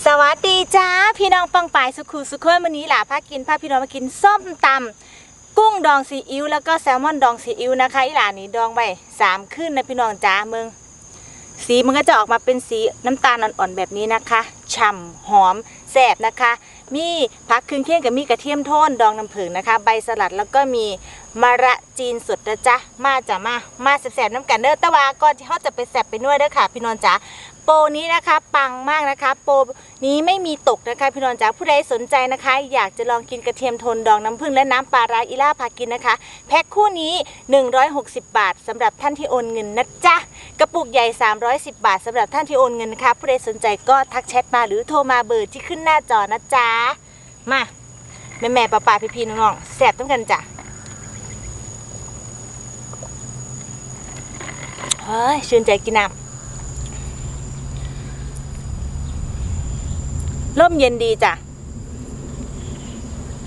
สวัสดีจ้าพี่น้องปังปายสุขุสุขคนวันนี้หล่ะพากินพาพี่น้องมากินส้มตำกุ้งดองซีอิ๊วแล้วก็แซลมอนดองซีอิ๊วนะคะอีหลานนี่ดองไว้สามขึ้นนะพี่น้องจ้าเมืองสีมันก็จะออกมาเป็นสีน้ำตาลอ่อนๆแบบนี้นะคะฉ่ำหอมแซ่บนะคะ มีผักครื่งเคียงกับมีกระเทียมโทนดองน้ำผึ้งนะคะ ใบสลัดแล้วก็มีมะระจีนสดนะจ๊ะมาจ้ะมามาแซ่บๆน้ำกันเด้อตะวาก่อนที่เขาจะไปแซ่บไปนวดเด้อค่ะ พี่น้องจ๋า โปรนี้นะคะปังมากนะคะ โปรนี้ไม่มีตกนะคะพี่นนท์จ๋าผู้ใดสนใจนะคะ อยากจะลองกินกระเทียมโทนดองน้ำผึ้งและน้ำปลาร้าอิล่าพากินนะคะ แพ็คคู่นี้ 160 บาทสำหรับท่านที่โอนเงินนะจ๊ะกระปุกใหญ่ 310 บาทสำหรับท่านที่โอนเงินนะคะผู้ใดสนใจก็ทักแชทมาหรือโทรมาเบอร์ที่ขึ้นหน้าจอนะจ๊ะมาแม่แม่ๆป้าป้าพี่พี่น้องๆแซ่บต้องกันจ้ะเฮ้ยชื่นใจกินน้ำ เริ่มเย็นดีจ้ะ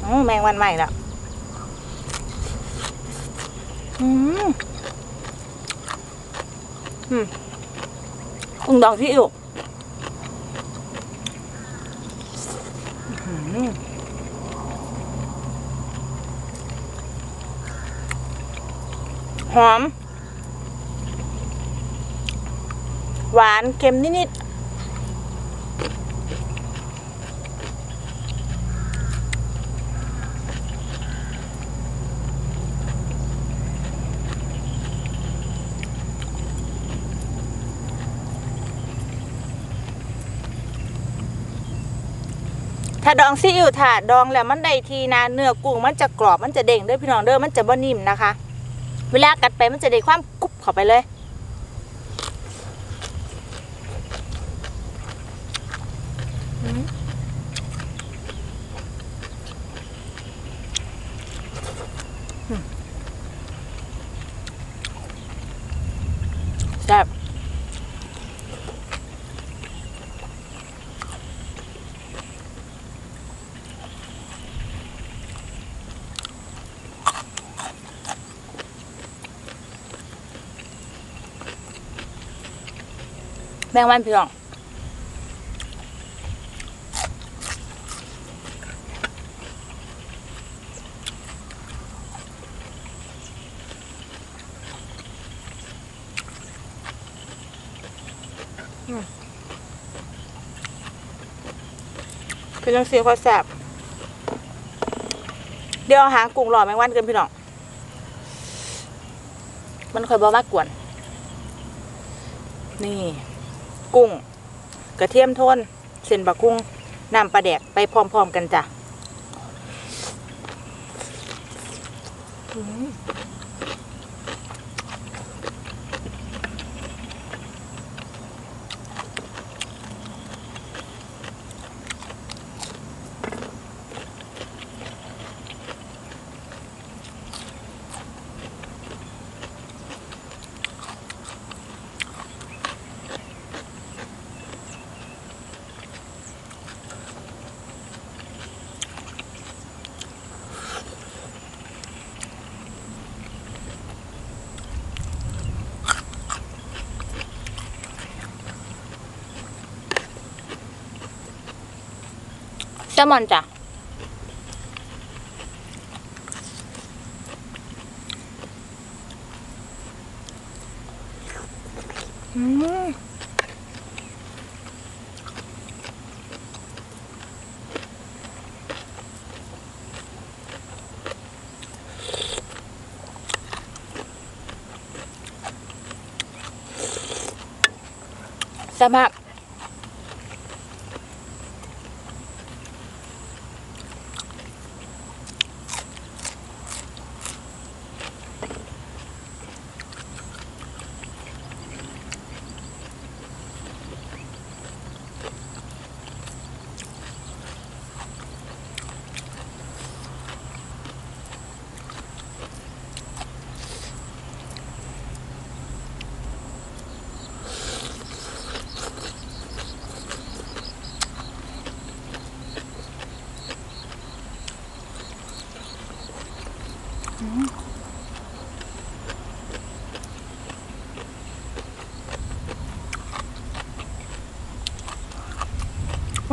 ออแมงวันใหม่แล้วอืมอืมกุ้งดองที่อยู่อื้อหือหอม หวานเค็มนิดๆ ถ้าดองซีอิ๊วถ้าดองแล้วมันได้ทีนะเนื้อกุ้งมันจะกรอบมันจะเด้งด้วยพี่น้องเด้อมันจะบ่นิ่มนะคะ เวลากัดไปมันจะได้ความกรุบเข้าไปเลย แมงวันพี่น้องอืมเป็นจังสีความแซ่บเดี๋ยวอาหางกุ้งหล่อแมงวันกันพี่น้อง มันค่อยบอกว่ากวน นี่ กุ้ง กระเทียมโทนเส้นบะกุ้งน้ำปลาแดกไปพร้อมๆกันจ้ะ ลมอนจ้ะอืมแซ่บมาก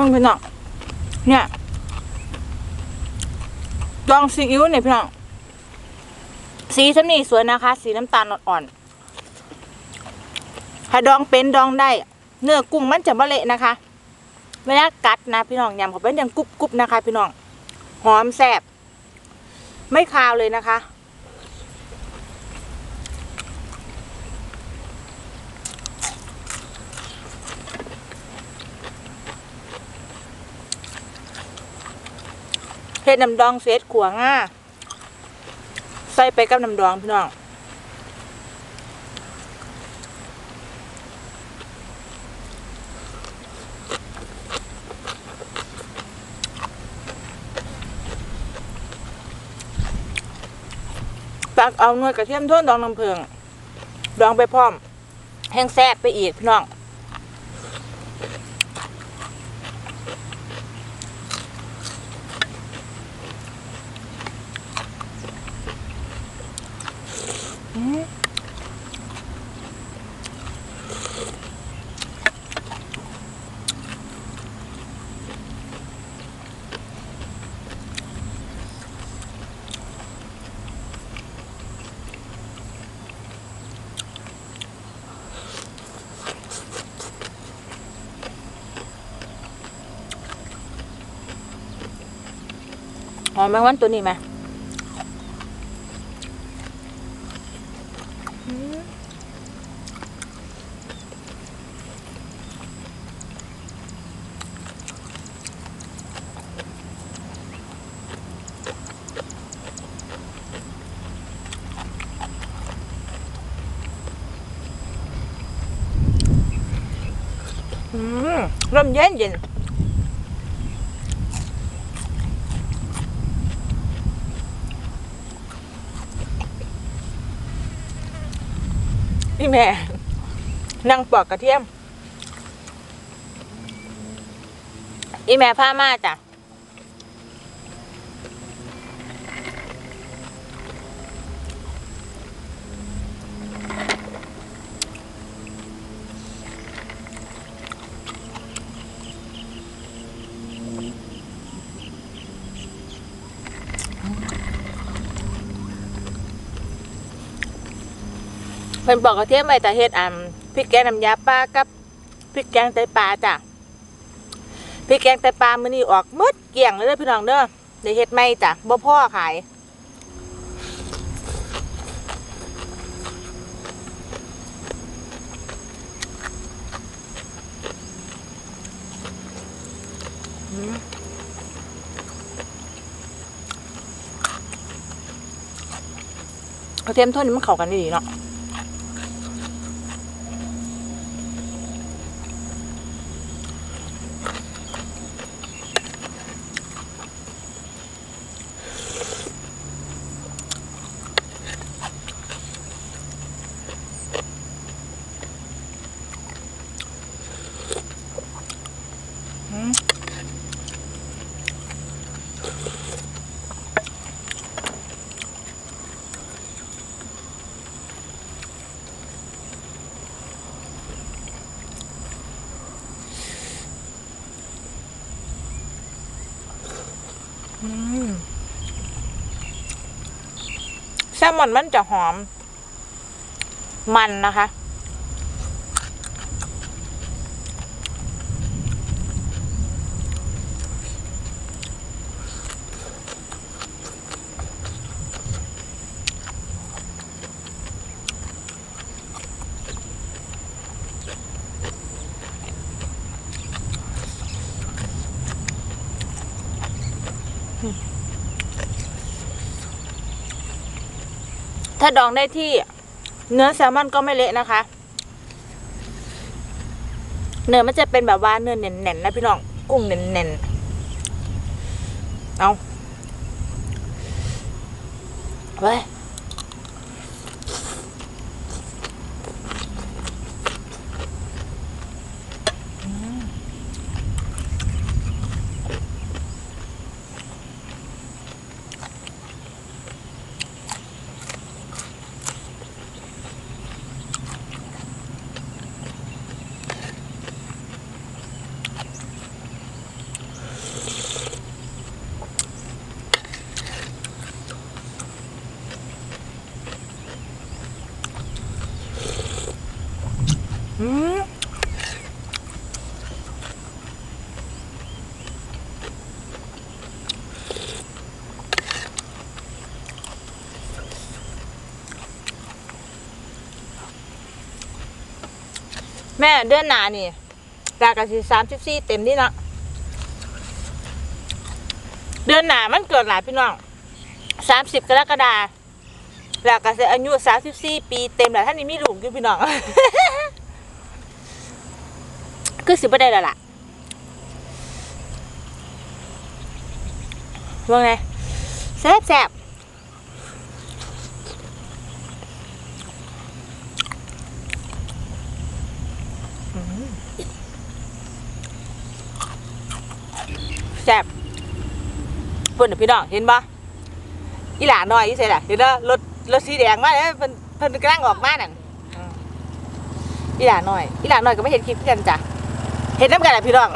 มึงพี่น้องเนี่ยดองซีอิ๊วเนี่ยพี่น้องสีชั้นนี้สวยนะคะ สีน้ำตาลอ่อนๆถ้าดองเป็นดองได้ เนื้อกุ้งมันจะมะเละนะคะเวลากัดนะพี่น้องยำเขาเป็นยังกรุบกรุบนะคะ พี่น้องหอมแซ่บไม่คาวเลยนะคะ เฮ็ดน้ำดองเสร็จขัวง่าใส่ไปกับน้ำดองพี่น้องตักเอาหน่วยกระเทียมโทนดองน้ำเพิงดองไปพร้อม แห้งแซ่บไปอีกพี่น้อง หอมแมงวันตัวนี้ไหมอืมอืมเริ่มเย็นเย็น พี่แม่นั่งปอกกระเทียมอีแม่ผ้ามาจ้ะ เพิ่นบอกกระเทียมไว้แต่เฮ็ดอ่ำพริกแกงน้ำยาปลากับพริกแกงไตปลาจ้ะพริกแกงไตปลามื้อนี้ออกหมดเกลี้ยงเลยเด้อพี่น้องเด้อได้เฮ็ดใหม่จ้ะบ่พ่อขายกระเทียมโทนนี่มันเข้ากันดีเนาะ ลมอนมันจะหอม มันนะคะ ถ้าดองได้ที่เนื้อแซลมอนก็ไม่เละนะคะ เนื้อมันจะเป็นแบบว่าเนื้อแน่นๆนะพี่น้อง กุ้งแน่นๆ เอาเว้ย แม่เดือนหนานี่รากะสิสามสิบสี่เต็มที่เนาะเดือนหนามันเกิดหลายพี่น้องสามสิบกรกฎาคมรากะสิอายุสามสิบสี่ปีเต็มแล้วท่านนี้มีลูกอยู่พี่น้อง คือสิบได้แล้วล่ะว่าไงแซ่บแซ่บ แซ่บปุ่นน่ะพี่น้องเห็นปะอีหลาน้อยอีเสร็จอะเห็นเด้อรถรถสีแดงมาเนี่ยเพิ่นเพิ่นกำลังออกมานั่นอืมอีหลาน้อยอีหลาน้อยก็ไม่เห็นคลิปกันจ้ะเห็นน้ำกันแหละพี่น้อง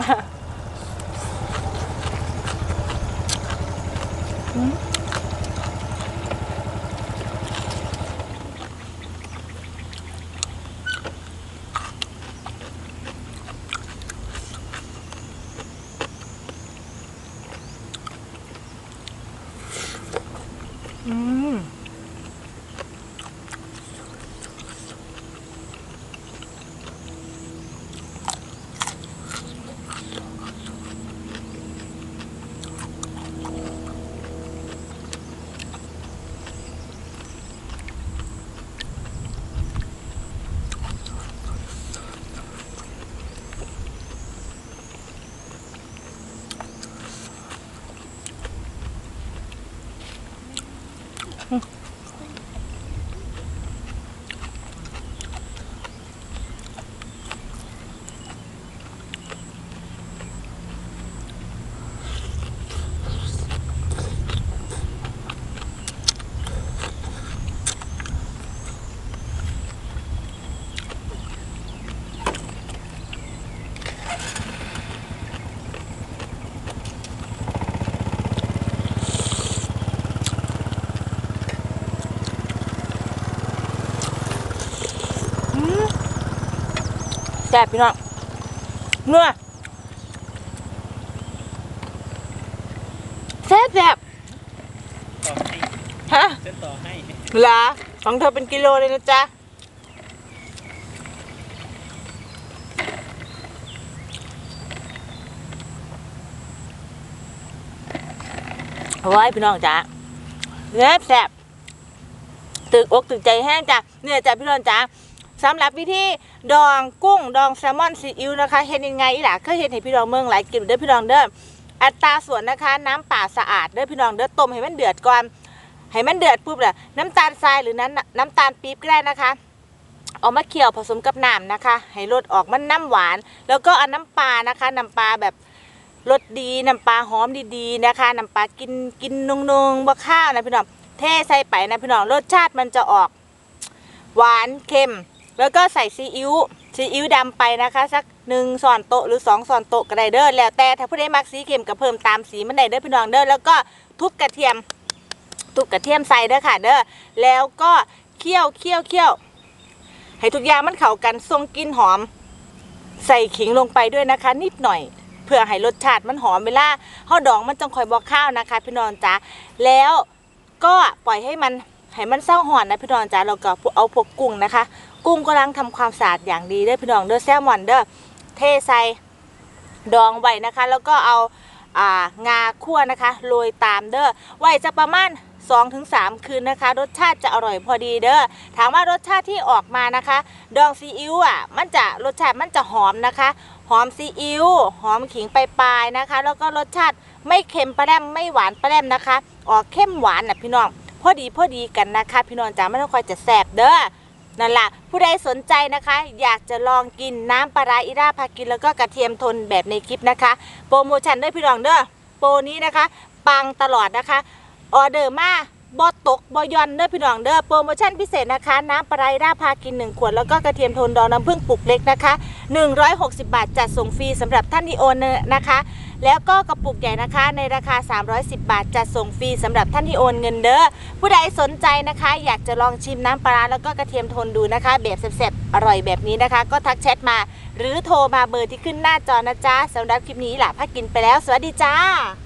ซ่บพี่น้องเนื้อแซ่บแซ่บต่อให้ฮะเส้นต่อให้เหรอของเธอเป็นกิโลเลยนะจ๊ะเอาไว้พี่น้องจ้ะแซ่บแซ่บตึกอกตึกใจแห้งจ้ะเนี่ยจ้ะพี่น้องจ้ะ สำหรับวิธีดองกุ้งดองแซลมอนซีอิ๊วนะคะเห็นยังไงอีหล่ะเคยเห็นให้พี่น้องเมืองหลายกินเด้อพี่น้องเด้ออัตราส่วนนะคะ น้ำเปล่าสะอาดเด้อพี่น้องเด้อต้มให้มันเดือดก่อนให้มันเดือดปุ๊บเลยน้ำตาลทรายหรือน้ำน้ำตาลปี๊บก็ได้นะคะเอามาเคี่ยวผสมกับน้ำนะคะ ให้รสออกมันน้ำหวาน แล้วก็เอาน้ำปลานะคะน้ำปลาแบบรสดีน้ำปลาหอมดีๆนะคะน้ำปลากินกินนงๆบะข้าวนะพี่น้องเทใส่ไปนะพี่น้องรสชาติมันจะออก หวานเค็ม แล้วก็ใส่ซีอิ๊วซีอิ๊วดำไปนะคะ สักหนึ่งส่อนโต๊ะหรือสองส่อนโต๊ะก็ได้เด้อแล้วแต่ถ้าผู้ใดมักสีเค็มก็เพิ่มตามสีมันได้เด้อพี่น้องเด้อแล้วก็ทุบกระเทียมตุกกระเทียมใส่เด้อค่ะ เด้อแล้วก็เคี่ยวเคี่ยวเคี่ยวให้ทุกอย่างมันเข้ากันทรงกลิ่นหอม ใส่ขิงลงไปด้วยนะคะ นิดหน่อยเพื่อให้รสชาติมันหอมเวลาห่อดองมันจังคอยบอกข้าวนะคะ พี่น้องจ๋าแล้วก็ปล่อยให้มันให้มันเศร้าหอนนะพี่น้องจ๋าแล้วก็เอาพวกกุ้งนะคะ กุ้งก็ล้างทำความสะอาดอย่างดีเด้อพี่น้องเด้อแซลมอนเด้อเทใส่ดองไว้นะคะ แล้วก็เอาอ่างาคั่วนะคะโรยตามเด้อไว้จะประมาณ2-3 คืนนะคะ รสชาติจะอร่อยพอดีเด้อถามว่ารสชาติที่ออกมานะคะ ดองซีอิ๊วอะมันจะรสชาติมันจะหอมนะคะ หอมซีอิ๊วหอมขิงปลายๆนะคะ แล้วก็รสชาติไม่เค็มปลาแรมไม่หวานปลาแรมนะคะ ออกเข้มหวานนะพี่น้องพอดีพอดีกันนะคะ พี่น้องจ๋าไม่ต้องคอยจะแสบเด้อ นั่นแหละผู้ใดสนใจนะคะ อยากจะลองกินน้ำปลาร้าอิราพากินแล้วก็กระเทียมทนแบบในคลิปนะคะ โปรโมชั่นด้วยพี่รองเด้อโปรนี้นะคะ ปังตลอดนะคะออเดอร์มาบอตกบอยอนเด้อพี่น้องเด้อโปรโมชั่นพิเศษนะคะ น้ำปลาร้าอิราพากิน 1 ขวด แล้วก็กระเทียมโทนดองน้ำผึ้งปลุกเล็กนะคะ 160 บาทจัดส่งฟรีสำหรับท่านที่โอนนะคะ แล้วก็กระปุกใหญ่นะคะในราคา 310 บาทจัดส่งฟรีสำหรับท่านที่โอนเงินเด้อผู้ใดสนใจนะคะ อยากจะลองชิมน้ำปลาแล้วก็กระเทียมทนดูนะคะ แบบแซ่บๆอร่อยแบบนี้นะคะ ก็ทักแชทมา หรือโทรมาเบอร์ที่ขึ้นหน้าจอนะจ๊ะสำหรับคลิปนี้หล่ะพักกินไปแล้ว สวัสดีจ้า